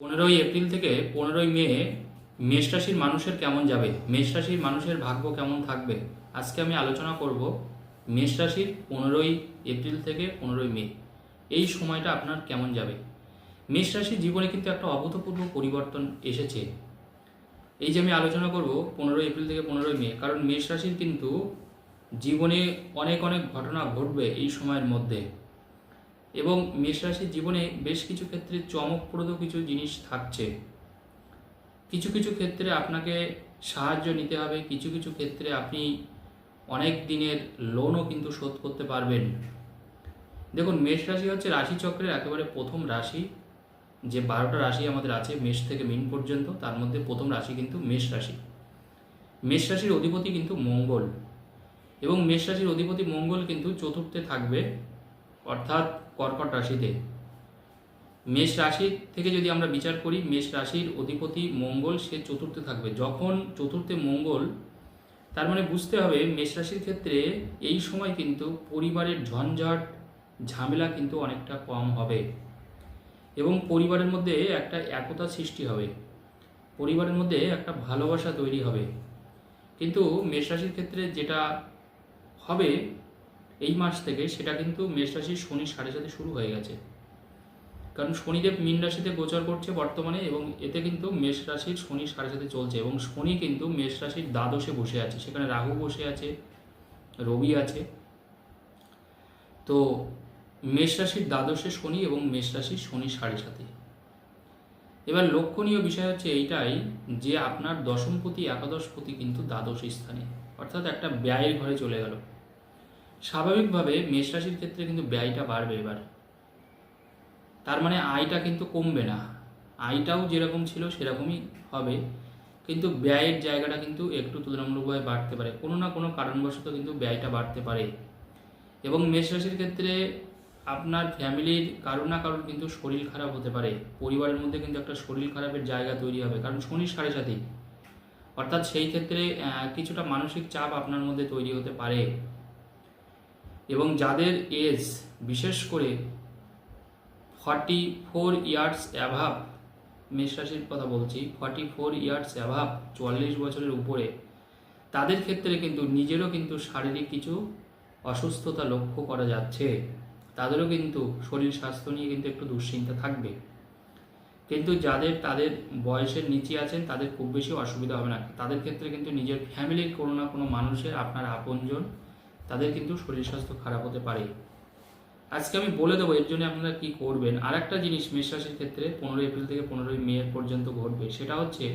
পনেরোই এপ্রিল থেকে পনেরোই মে, মেষ রাশির মানুষের কেমন যাবে? মেষ রাশির মানুষের ভাগ্য কেমন থাকবে? আজকে আমি আলোচনা করব মেষ রাশির পনেরোই এপ্রিল থেকে পনেরোই মে। এই সময়টা আপনার কেমন যাবে? মেষ রাশির জীবনে কিন্তু একটা অভূতপূর্ব পরিবর্তন এসেছে। এই যে আমি আলোচনা করব পনেরোই এপ্রিল থেকে পনেরোই মে, কারণ মেষ রাশির কিন্তু জীবনে অনেক অনেক ঘটনা ঘটবে এই সময়ের মধ্যে। এবং মেষ রাশির জীবনে বেশ কিছু ক্ষেত্রে চমকপ্রদ কিছু জিনিস থাকছে। কিছু কিছু ক্ষেত্রে আপনাকে সাহায্য নিতে হবে, কিছু কিছু ক্ষেত্রে আপনি অনেক দিনের লোনও কিন্তু শোধ করতে পারবেন। দেখুন মেষ রাশি হচ্ছে রাশিচক্রের একেবারে প্রথম রাশি। যে বারোটা রাশি আমাদের আছে, মেষ থেকে মিন পর্যন্ত, তার মধ্যে প্রথম রাশি কিন্তু মেষ রাশি মেষ রাশির অধিপতি কিন্তু মঙ্গল। এবং মেষ রাশির অধিপতি মঙ্গল কিন্তু চতুর্থে থাকবে। অর্থাৎ কর্কট রাশিতে। মেষ রাশি থেকে যদি আমরা বিচার করি, মেষ রাশির অধিপতি মঙ্গল, সে চতুর্থে থাকবে। যখন চতুর্থে মঙ্গল, তার মানে বুঝতে হবে মেষ রাশির ক্ষেত্রে এই সময় কিন্তু পরিবারের ঝঞ্ঝাট, ঝামেলা কিন্তু অনেকটা কম হবে এবং পরিবারের মধ্যে একটা একতা সৃষ্টি হবে। পরিবারের মধ্যে একটা ভালোবাসা তৈরি হবে। কিন্তু মেষ রাশির ক্ষেত্রে যেটা হবে এই মাস থেকে সেটা কিন্তু মেষ রাশির শনি সাড়ে সাথে শুরু হয়ে গেছে। কারণ শনিদেব মীন রাশিতে গোচর করছে বর্তমানে এবং এতে কিন্তু মেষ রাশির শনি সাড়ে সাথে চলছে এবং শনি কিন্তু মেষ রাশির দ্বাদশে বসে আছে। সেখানে রাহু বসে আছে, রবি আছে। তো মেষ রাশির দ্বাদশে শনি এবং মেষ রাশির শনি সাড়ে সাথে এবার লক্ষণীয় বিষয় হচ্ছে এইটাই যে আপনার দশমপতি, একাদশপতি কিন্তু দ্বাদশ স্থানে। অর্থাৎ একটা ব্যয়ের ঘরে চলে গেল। স্বাভাবিকভাবে মেষ রাশির ক্ষেত্রে কিন্তু ব্যয়টা বাড়বে এবার। তার মানে আয়টা কিন্তু কমবে না। আয়টাও যেরকম ছিল সেরকমই হবে। কিন্তু ব্যয়ের জায়গাটা কিন্তু একটু তুলনামূলকভাবে বাড়তে পারে। কোনো না কোনো কারণবশত কিন্তু ব্যয়টা বাড়তে পারে। এবং মেষ রাশির ক্ষেত্রে আপনার ফ্যামিলির কারও না কারোর কিন্তু শরীর খারাপ হতে পারে। পরিবারের মধ্যে কিন্তু একটা শরীর খারাপের জায়গা তৈরি হবে। কারণ শনি সাড়ে সাথে। অর্থাৎ সেই ক্ষেত্রে কিছুটা মানসিক চাপ আপনার মধ্যে তৈরি হতে পারে। এবং যাদের এজ, বিশেষ করে ফর্টি ফোর ইয়ার্স অ্যাভাব মেষ রাশির কথা বলছি ফর্টি ফোর ইয়ার্স অ্যাভাব চুয়াল্লিশ বছরের উপরে, তাদের ক্ষেত্রে কিন্তু নিজেরও কিন্তু শারীরিক কিছু অসুস্থতা লক্ষ্য করা যাচ্ছে। তাদেরও কিন্তু শরীর স্বাস্থ্য নিয়ে কিন্তু একটু দুশ্চিন্তা থাকবে। কিন্তু যাদের, তাদের বয়সের নিচে আছেন, তাদের খুব বেশি অসুবিধা হবে না। তাদের ক্ষেত্রে কিন্তু নিজের ফ্যামিলির কোনো না কোনো মানুষের আপনার আপনজন তাদের কিন্তু শরীর স্বাস্থ্য খারাপ হতে পারে। আজকে আমি বলে দেবো, এর জন্য আপনারা কি করবেন? আর একটা জিনিস মেষ রাশির ক্ষেত্রে পনেরোই এপ্রিল থেকে পনেরোই মে পর্যন্ত ঘটবে। সেটা হচ্ছে,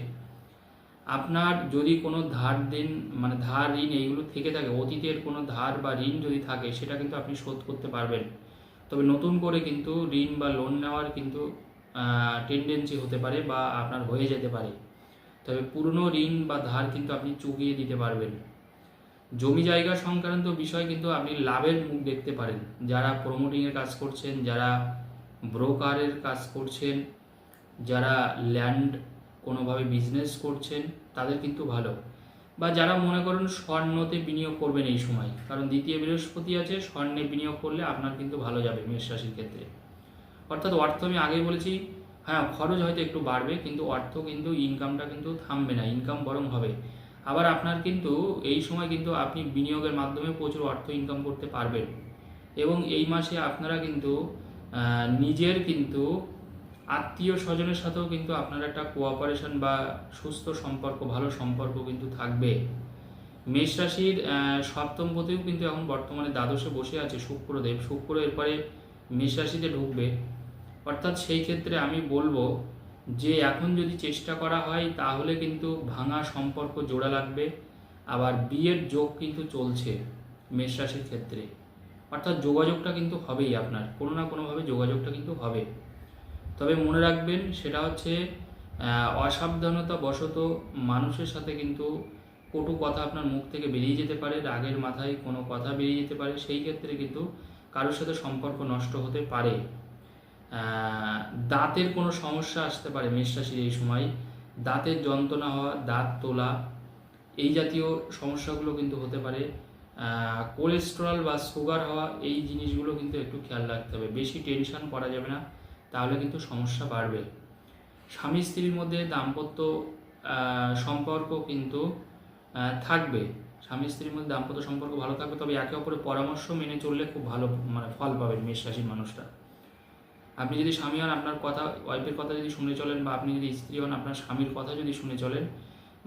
আপনার যদি কোনো ধার দিন মানে ধার ঋণ এইগুলো থেকে থাকে, অতীতের কোনো ধার বা ঋণ যদি থাকে, সেটা কিন্তু আপনি শোধ করতে পারবেন। তবে নতুন করে কিন্তু ঋণ বা লোন নেওয়ার কিন্তু টেন্ডেন্সি হতে পারে বা আপনার হয়ে যেতে পারে। তবে পুরনো ঋণ বা ধার কিন্তু আপনি চুকিয়ে দিতে পারবেন। জমি জায়গা সংক্রান্ত বিষয় কিন্তু আপনি লাভের মুখ দেখতে পারেন। যারা প্রমোটিংয়ের কাজ করছেন, যারা ব্রোকারের কাজ করছেন, যারা ল্যান্ড কোনোভাবে বিজনেস করছেন, তাদের কিন্তু ভালো। বা যারা মনে করেন স্বর্ণতে বিনিয়োগ করবেন এই সময়, কারণ দ্বিতীয় বৃহস্পতি আছে, স্বর্ণে বিনিয়োগ করলে আপনার কিন্তু ভালো যাবে মেষ রাশির ক্ষেত্রে। অর্থাৎ অর্থ আমি আগেই বলেছি হ্যাঁ খরচ হয়তো একটু বাড়বে, কিন্তু অর্থ কিন্তু ইনকামটা কিন্তু থামবে না ইনকাম বরং হবে। আবার আপনার কিন্তু এই সময় কিন্তু আপনি বিনিয়োগের মাধ্যমে প্রচুর অর্থ ইনকাম করতে পারবেন। এবং এই মাসে আপনারা কিন্তু নিজের কিন্তু আত্মীয় স্বজনের সাথেও কিন্তু আপনার একটা কোঅপারেশন বা সুস্থ সম্পর্ক, ভালো সম্পর্ক কিন্তু থাকবে। মেষ রাশির সপ্তম পতিও কিন্তু এখন বর্তমানে দ্বাদশে বসে আছে, শুক্রদেব। শুক্র এরপরে মেষ রাশিতে ঢুকবে। অর্থাৎ সেই ক্ষেত্রে আমি বলব যে এখন যদি চেষ্টা করা হয়, তাহলে কিন্তু ভাঙা সম্পর্ক জোড়া লাগবে। আবার বিয়ের যোগ কিন্তু চলছে মেষ রাশির ক্ষেত্রে। অর্থাৎ যোগাযোগটা কিন্তু হবেই আপনার, কোনো না কোনোভাবে যোগাযোগটা কিন্তু হবে। তবে মনে রাখবেন, সেটা হচ্ছে অসাবধানতা বশত মানুষের সাথে কিন্তু কটু কথা আপনার মুখ থেকে বেরিয়ে যেতে পারে, রাগের মাথায় কোনো কথা বেরিয়ে যেতে পারে। সেই ক্ষেত্রে কিন্তু কারোর সাথে সম্পর্ক নষ্ট হতে পারে। দাঁতের কোনো সমস্যা আসতে পারে মেষ রাশির এই সময়। দাঁতের যন্ত্রণা হওয়া, দাঁত তোলা, এই জাতীয় সমস্যাগুলো কিন্তু হতে পারে। কোলেস্টেরল বা সুগার হওয়া, এই জিনিসগুলো কিন্তু একটু খেয়াল রাখতে হবে। বেশি টেনশন করা যাবে না, তাহলে কিন্তু সমস্যা বাড়বে। স্বামী স্ত্রীর মধ্যে দাম্পত্য সম্পর্ক কিন্তু থাকবে। স্বামী স্ত্রীর মধ্যে দাম্পত্য সম্পর্ক ভালো থাকবে, তবে একে অপরের পরামর্শ মেনে চললে খুব ভালো মানে ফল পাবেন মেষ রাশির মানুষটা আপনি যদি স্বামী হন, আপনার কথা, ওয়াইফের কথা যদি শুনে চলেন বা আপনি যদি স্ত্রী হন, আপনার স্বামীর কথা যদি শুনে চলেন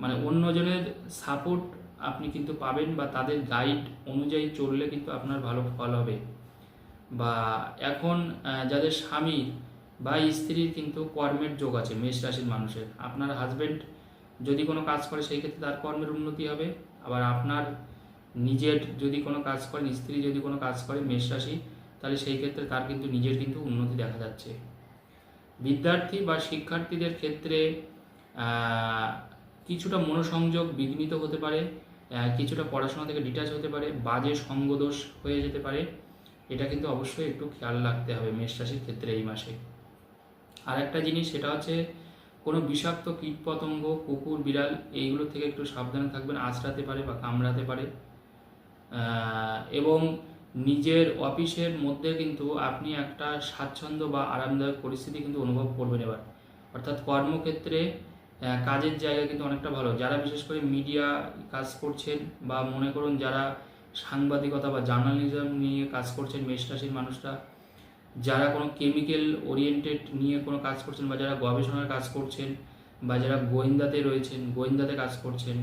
মানে অন্যজনের সাপোর্ট আপনি কিন্তু পাবেন বা তাদের গাইড অনুযায়ী চললে কিন্তু আপনার ভালো ফল হবে। বা এখন যাদের স্বামী বা স্ত্রীর কিন্তু কর্মের যোগ আছে, মেষ রাশির মানুষের। আপনার হাজব্যান্ড যদি কোনো কাজ করে, সেই ক্ষেত্রে তার কর্মের উন্নতি হবে। আবার আপনার নিজের যদি কোনো কাজ করেন, স্ত্রী যদি কোনো কাজ করে, মেষ রাশি তাহলে সেই ক্ষেত্রে তার কিন্তু নিজের কিন্তু উন্নতি দেখা যাচ্ছে। বিদ্যার্থী বা শিক্ষার্থীদের ক্ষেত্রে কিছুটা মনোসংযোগ বিঘ্নিত হতে পারে কিছুটা পড়াশোনা থেকে ডিটাচ হতে পারে, বাজে সঙ্গদোষ হয়ে যেতে পারে। এটা কিন্তু অবশ্যই একটু খেয়াল রাখতে হবে মেষ রাশির ক্ষেত্রে এই মাসে। আর একটা জিনিস সেটা হচ্ছে, কোনো বিষাক্ত কীটপতঙ্গ, কুকুর, বিড়াল, এইগুলো থেকে একটু সাবধানে থাকবেন, আঁচড়াতে পারে বা কামড়াতে পারে। এবং নিজের অফিসের মধ্যে কিন্তু আপনি একটা স্বাচ্ছন্দ্য বা আরামদায়ক পরিস্থিতি কিন্তু অনুভব করবেন এবার। অর্থাৎ কর্মক্ষেত্রে কাজের জায়গা কিন্তু অনেকটা ভালো। যারা বিশেষ করে মিডিয়া কাজ করছেন বা মনে করুন যারা সাংবাদিকতা বা জার্নালিজম নিয়ে কাজ করছেন মেষ রাশির মানুষরা, যারা কোনো কেমিক্যাল ওরিয়েন্টেড নিয়ে কোনো কাজ করছেন বা যারা গবেষণার কাজ করছেন বা যারা গোয়েন্দাতে রয়েছেন, গোয়েন্দাতে কাজ করছেন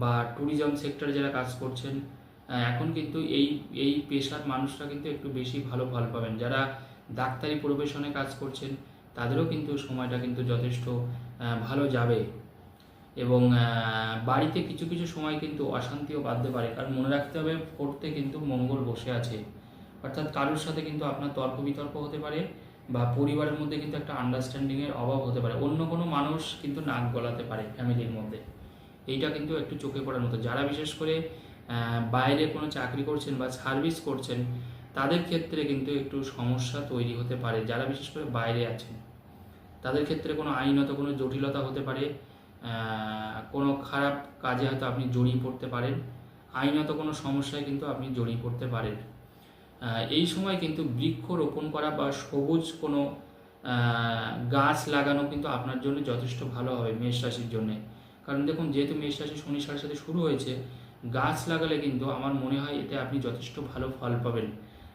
বা ট্যুরিজম সেক্টরে যারা কাজ করছেন এখন কিন্তু এই এই পেশার মানুষরা কিন্তু একটু বেশি ভালো ফল পাবেন। যারা ডাক্তারি প্রফেশনে কাজ করছেন, তাদেরও কিন্তু সময়টা কিন্তু যথেষ্ট ভালো যাবে। এবং বাড়িতে কিছু কিছু সময় কিন্তু অশান্তিও বাঁধতে পারে। কারণ মনে রাখতে হবে ফোর্থে কিন্তু মঙ্গল বসে আছে। অর্থাৎ কারোর সাথে কিন্তু আপনার তর্ক বিতর্ক হতে পারে বা পরিবারের মধ্যে কিন্তু একটা আন্ডারস্ট্যান্ডিংয়ের অভাব হতে পারে। অন্য কোনো মানুষ কিন্তু নাক গলাতে পারে ফ্যামিলির মধ্যে। এইটা কিন্তু একটু চোখে পড়ার মতো। যারা বিশেষ করে বাইরে কোনো চাকরি করছেন বা সার্ভিস করছেন, তাদের ক্ষেত্রে কিন্তু একটু সমস্যা তৈরি হতে পারে। যারা বিশেষ করে বাইরে আছেন, তাদের ক্ষেত্রে কোনো আইনত কোনো জটিলতা হতে পারে। কোনো খারাপ কাজে হয়তো আপনি জড়িয়ে পড়তে পারেন। আইনত কোনো সমস্যায় কিন্তু আপনি জড়িয়ে পড়তে পারেন। এই সময় কিন্তু বৃক্ষ রোপণ করা বা সবুজ কোনো গাছ লাগানো কিন্তু আপনার জন্য যথেষ্ট ভালো হবে মেষ রাশির জন্য। কারণ দেখুন, যেহেতু মেষ রাশি শনি সাথে শুরু হয়েছে গাছ লাগালে কিন্তু আমার মনে হয় এতে আপনি যথেষ্ট ভালো ফল পাবেন।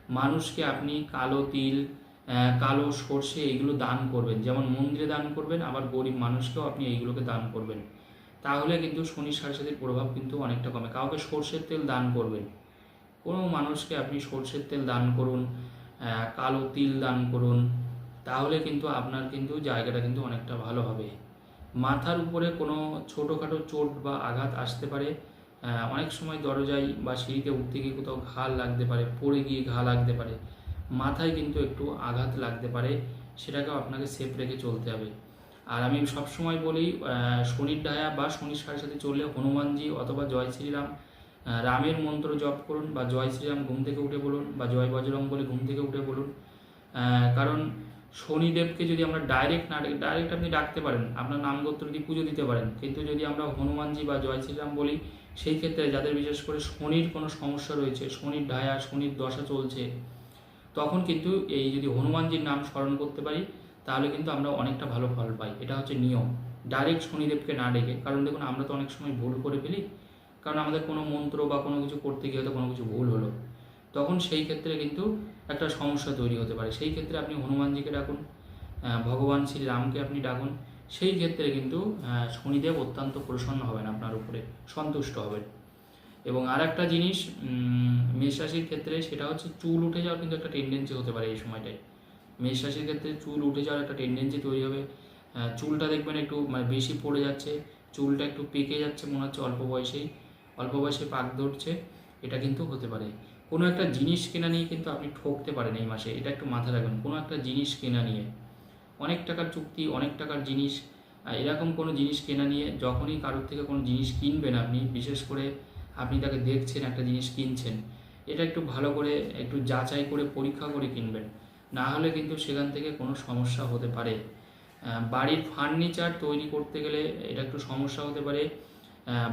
মানুষকে আপনি কালো তিল কালো সর্ষে এগুলো দান করবেন। যেমন মন্দিরে দান করবেন, আবার গরিব মানুষকেও আপনি এইগুলোকে দান করবেন। তাহলে কিন্তু শনি সাড়ে সাথের প্রভাব কিন্তু অনেকটা কমে। কাউকে সর্ষের তেল দান করবেন। কোনো মানুষকে আপনি সর্ষের তেল দান করুন কালো তিল দান করুন, তাহলে কিন্তু আপনার কিন্তু জায়গাটা কিন্তু অনেকটা ভালো হবে। মাথার উপরে কোনো ছোটোখাটো চোট বা আঘাত আসতে পারে। অনেক সময় দরজায় বা সিঁড়িতে উঠতে গিয়ে কোথাও ঘা লাগতে পারে, পড়ে গিয়ে ঘা লাগতে পারে, মাথায় কিন্তু একটু আঘাত লাগতে পারে, সেটাকেও আপনাকে সেফ রেখে চলতে হবে। আর আমি সবসময় বলি শনির ডায়া বা শনির সাড়ে সাথে চললে হনুমানজি অথবা জয় শ্রীরাম রামের মন্ত্র জপ করুন বা জয় শ্রীরাম ঘুম থেকে উঠে বলুন বা জয় বজরং বলে ঘুম থেকে উঠে বলুন। কারণ শনিদেবকে যদি আমরা ডাইরেক্ট না ডাইরেক্ট আপনি ডাকতে পারেন, আপনার নাম গোত্র দিয়ে পুজো দিতে পারেন, কিন্তু যদি আমরা হনুমানজি বা জয় শ্রীরাম বলি সেই ক্ষেত্রে যাদের বিশেষ করে শনির কোনো সমস্যা রয়েছে, শনির ডায়া শনির দশা চলছে, তখন কিন্তু এই যদি হনুমানজির নাম স্মরণ করতে পারি, তাহলে কিন্তু আমরা অনেকটা ভালো ফল পাই। এটা হচ্ছে নিয়ম। ডাইরেক্ট শনিদেবকে না ডেকে, কারণ দেখুন আমরা তো অনেক সময় ভুল করে ফেলি, কারণ আমাদের কোনো মন্ত্র বা কোনো কিছু করতে গিয়ে হয়তো কোনো কিছু ভুল হলো। তখন সেই ক্ষেত্রে কিন্তু একটা সমস্যা তৈরি হতে পারে। সেই ক্ষেত্রে আপনি হনুমানজিকে ডাকুন ভগবান শ্রী রামকে আপনি ডাকুন সেই ক্ষেত্রে কিন্তু শনিদেব অত্যন্ত প্রসন্ন হবেন আপনার উপরে সন্তুষ্ট হবেন। এবং আর একটা জিনিস উম, মেষ রাশির ক্ষেত্রে সেটা হচ্ছে চুল উঠে যাওয়ার কিন্তু একটা টেন্ডেন্সি হতে পারে এই সময়টায়। মেষ রাশির ক্ষেত্রে চুল উঠে যাওয়ার একটা টেন্ডেন্সি তৈরি হবে। চুলটা দেখবেন একটু মানে বেশি পড়ে যাচ্ছে চুলটা একটু পেকে যাচ্ছে মনে হচ্ছে অল্প বয়সেই অল্প বয়সে পাক ধরছে এটা কিন্তু হতে পারে। কোনো একটা জিনিস কেনা নিয়ে কিন্তু আপনি ঠকতে পারেন এই মাসে এটা একটু মাথায় রাখবেন। কোনো একটা জিনিস কেনা নিয়ে অনেক টাকার চুক্তি, অনেক টাকার জিনিস এরকম কোনো জিনিস কেনা নিয়ে যখনই কারোর থেকে কোনো জিনিস কিনবেন আপনি, বিশেষ করে আপনি তাকে দেখছেন একটা জিনিস কিনছেন, এটা একটু ভালো করে, একটু যাচাই করে, পরীক্ষা করে কিনবেন। না হলে কিন্তু সেখান থেকে কোনো সমস্যা হতে পারে। বাড়ির ফার্নিচার তৈরি করতে গেলে এটা একটু সমস্যা হতে পারে।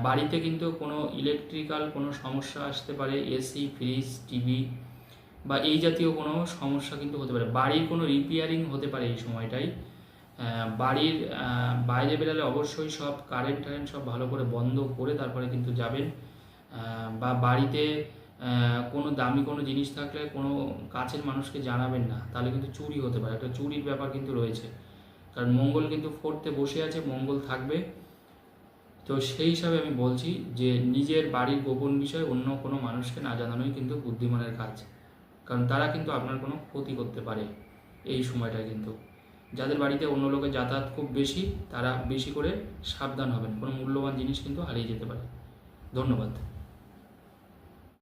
বাড়িতে কিন্তু কোনো ইলেকট্রিক্যাল কোনো সমস্যা আসতে পারে এসি ফ্রিজ টিভি বা এই জাতীয় কোনো সমস্যা কিন্তু হতে পারে। বাড়ির কোনো রিপেয়ারিং হতে পারে এই সময়টাই। বাড়ির বাইরে বেরালে অবশ্যই সব কারেন্ট টারেন্ট সব ভালো করে বন্ধ করে তারপরে কিন্তু যাবেন। বা বাড়িতে কোনো দামি কোনো জিনিস থাকলে কোনো কাছের মানুষকে জানাবেন না। তাহলে কিন্তু চুরি হতে পারে। একটা চুরির ব্যাপার কিন্তু রয়েছে। কারণ মঙ্গল কিন্তু ফোর্থে বসে আছে, মঙ্গল থাকবে। তো সেই হিসাবে আমি বলছি যে নিজের বাড়ির গোপন বিষয় অন্য কোনো মানুষকে না জানানোই কিন্তু বুদ্ধিমানের কাজ। কারণ তারা কিন্তু আপনার কোনো ক্ষতি করতে পারে এই সময়টা কিন্তু। যাদের বাড়িতে অন্য লোকের যাতায়াত খুব বেশি, তারা বেশি করে সাবধান হবেন। কোনো মূল্যবান জিনিস কিন্তু হারিয়ে যেতে পারে। ধন্যবাদ।